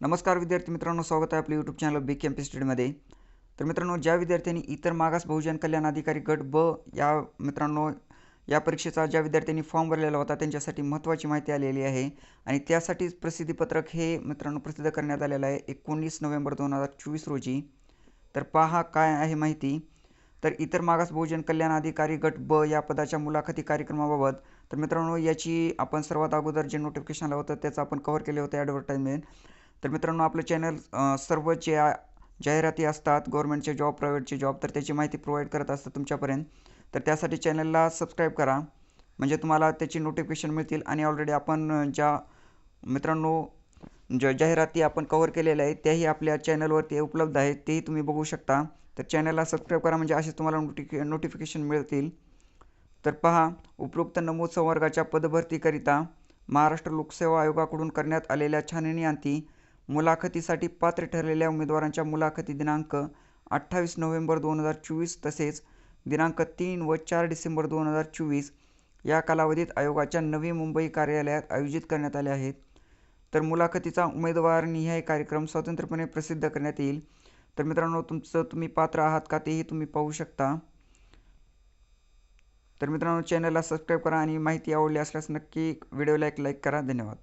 नमस्कार विद्यार्थी मित्रांनो स्वागत आहे आपल्या यूट्यूब चॅनल बिग कॅम्पस स्टडीमध्ये तर मित्रांनो ज्या विद्यार्थ्यांनी इतर मागास बहुजन कल्याण अधिकारी गट ब या मित्रांनो या परीक्षेचा ज्या विद्यार्थ्यांनी फॉर्म भरलेला होता त्यांच्यासाठी महत्त्वाची माहिती आलेली आहे. आणि त्यासाठीच प्रसिद्धीपत्रक हे मित्रांनो प्रसिद्ध करण्यात आलेलं आहे एकोणीस नोव्हेंबर दोन हजार चोवीस रोजी. तर पहा काय आहे माहिती. तर इतर मागास बहुजन कल्याण अधिकारी गट ब या पदाच्या मुलाखती कार्यक्रमाबाबत तर मित्रांनो याची आपण सर्वात अगोदर जे नोटिफिकेशन आलं होतं त्याचं आपण कव्हर केले होते ॲडव्हर्टाईजमेंट तर मित्रांनो आपलं चॅनल सर्व जे जाहिराती असतात गव्हर्नमेंटचे जॉब प्रायव्हेटचे जॉब तर त्याची माहिती प्रोव्हाइड करत असतं तुमच्यापर्यंत. तर त्यासाठी चॅनलला सबस्क्राईब करा. म्हणजे तुम्हाला त्याची नोटिफिकेशन मिळतील आणि ऑलरेडी आपण ज्या मित्रांनो ज्या जाहिराती आपण कव्हर केलेल्या आहेत त्याही आपल्या चॅनलवरती उपलब्ध आहेत तेही तुम्ही बघू शकता. तर चॅनलला सबस्क्राईब करा म्हणजे असे तुम्हाला नोटिफि नोटिफिकेशन मिळतील. तर पहा उपरोक्त नमूद संवर्गाच्या पदभरतीकरिता महाराष्ट्र लोकसेवा आयोगाकडून करण्यात आलेल्या छाननीअंती मुलाखतीसाठी पात्र ठरलेल्या उमेदवारांच्या मुलाखती दिनांक अठ्ठावीस नोव्हेंबर दोन हजार चोवीस तसेच दिनांक तीन व चार डिसेंबर दोन हजार चोवीस या कालावधीत आयोगाच्या नवी मुंबई कार्यालयात आयोजित करण्यात आले आहेत. तर मुलाखतीचा उमेदवारनिहाय कार्यक्रम स्वतंत्रपणे प्रसिद्ध करण्यात येईल. तर मित्रांनो तुमचं तुम्ही पात्र आहात का तेही तुम्ही पाहू शकता. तर मित्रांनो चॅनलला सबस्क्राईब करा आणि माहिती आवडली असल्यास नक्की व्हिडिओला एक लाईक करा. धन्यवाद.